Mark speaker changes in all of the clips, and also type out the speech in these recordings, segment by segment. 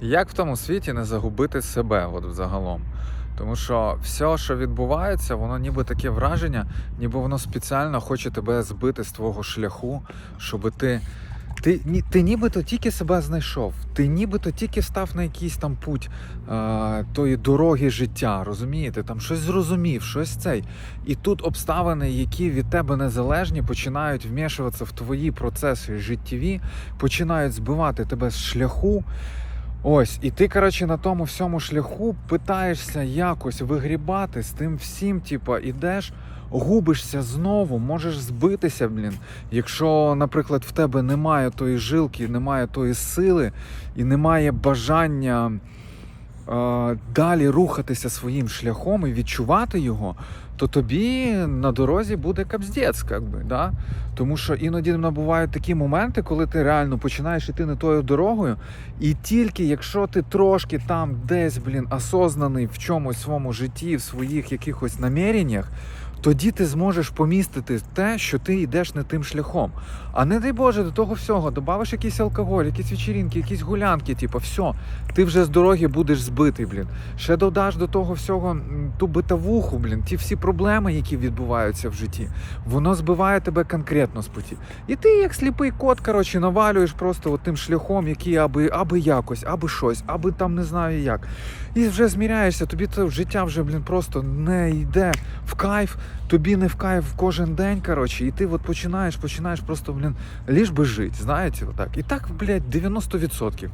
Speaker 1: Як в тому світі не загубити себе от взагалом? Тому що все, що відбувається, воно ніби таке враження, ніби воно спеціально хоче тебе збити з твого шляху, щоб ти. Ти, ні- ти нібито тільки себе знайшов, ти нібито тільки став на якийсь там путь е, тої дороги життя, розумієте? Там щось зрозумів, щось цей. І тут обставини, які від тебе незалежні, починають вмішуватися в твої процеси життєві, починають збивати тебе з шляху. Ось, і ти, коротше, на тому всьому шляху питаєшся якось вигрібати з тим всім, типа, ідеш, губишся знову, можеш збитися, блін. Якщо, наприклад, в тебе немає тої жилки, немає тої сили і немає бажання далі рухатися своїм шляхом і відчувати його, то тобі на дорозі буде капздець, как би, да? Тому що іноді набувають такі моменти, коли ти реально починаєш іти не тою дорогою, і тільки якщо ти трошки там десь, блін, осознаний в чомусь своєму житті, в своїх якихось наміреннях, тоді ти зможеш помістити те, що ти йдеш не тим шляхом. А не дай Боже, до того всього додавиш якийсь алкоголь, якісь вечірінки, якісь гулянки, типу, все, ти вже з дороги будеш збитий, блін. Ще додаш до того всього ту битавуху, блін, ті всі проблеми, які відбуваються в житті, воно збиває тебе конкретно з путі. І ти, як сліпий кот, коротше, навалюєш просто от тим шляхом, який аби, аби якось, аби щось, аби там не знаю як. І вже зміряєшся, тобі це життя вже, блін, просто не йде в кайф, тобі не в кайф кожен день, коротше, і ти от починаєш, починаєш просто, блін, ліж би жити, знаєте, отак. І так, блядь, 90%.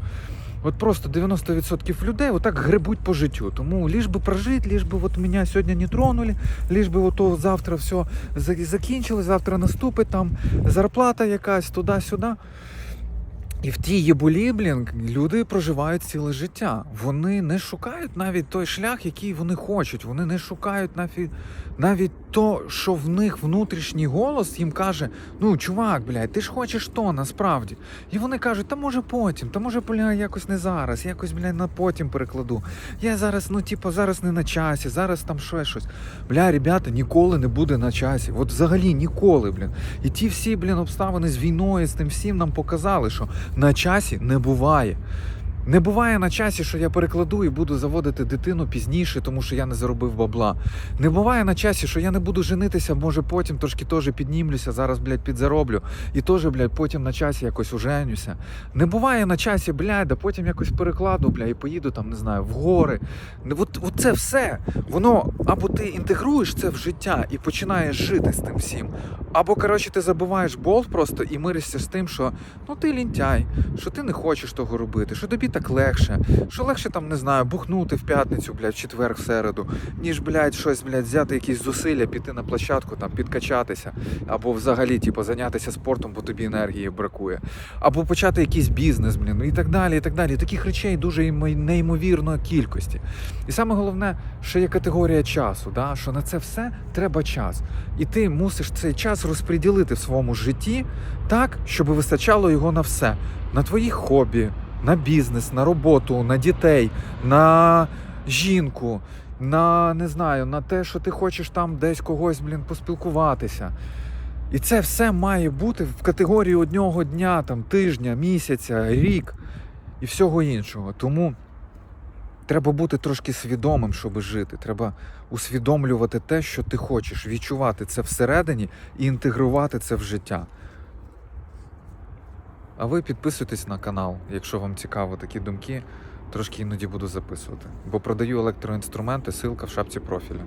Speaker 1: От просто 90% людей отак гребуть по життю. Тому ліж би прожити, ліж би от мене сьогодні не тронули, ліж би ото завтра все закінчилось, завтра наступить там зарплата якась туди-сюди. І в тій єбулі, блін, люди проживають ціле життя. Вони не шукають навіть той шлях, який вони хочуть. Вони не шукають навіть, навіть то, що в них внутрішній голос їм каже: ну, чувак, блядь, ти ж хочеш то насправді. І вони кажуть, та може потім, та може, бля, якось не зараз, якось, блядь, на потім перекладу. Я зараз, ну, типу, зараз не на часі, зараз там ще щось. Бля, ребята, ніколи не буде на часі. От взагалі ніколи, блін. І ті всі, блін, обставини з війною, з тим всім нам показали, що на часі не буває. Не буває на часі, що я перекладу і буду заводити дитину пізніше, тому що я не заробив бабла. Не буває на часі, що я не буду женитися, може потім трошки теж піднімлюся, зараз, блядь, підзароблю, і теж, блядь, потім на часі якось уженюся. Не буває на часі, блядь, да потім якось перекладу, блядь, і поїду там, не знаю, в гори. От, от це все. Воно або ти інтегруєш це в життя і починаєш жити з тим всім, або, коротше, ти забиваєш болт просто і миришся з тим, що ну ти лінтяй, що ти не хочеш того робити, що тобі так легше, що легше там, не знаю, бухнути в п'ятницю, блядь, в четвер, в середу, ніж, блядь, щось, блядь, взяти якісь зусилля, піти на площадку, там, підкачатися, або взагалі, типу, зайнятися спортом, бо тобі енергії бракує, або почати якийсь бізнес, блін, ну і так далі, і так далі. Таких речей дуже ймо- неймовірної кількості. І саме головне, що є категорія часу, да? що на це все треба час. І ти мусиш цей час розподілити в своєму житті так, щоб вистачало його на все: на твої хобі, на бізнес, на роботу, на дітей, на жінку, на не знаю, на те, що ти хочеш там десь когось, блін, поспілкуватися. І це все має бути в категорії одного дня, там, тижня, місяця, рік і всього іншого. Тому треба бути трошки свідомим, щоб жити. Треба усвідомлювати те, що ти хочеш, відчувати це всередині і інтегрувати це в життя. А ви підписуйтесь на канал, якщо вам цікаво такі думки, трошки іноді буду записувати. Бо продаю електроінструменти, ссылка в шапці профіля.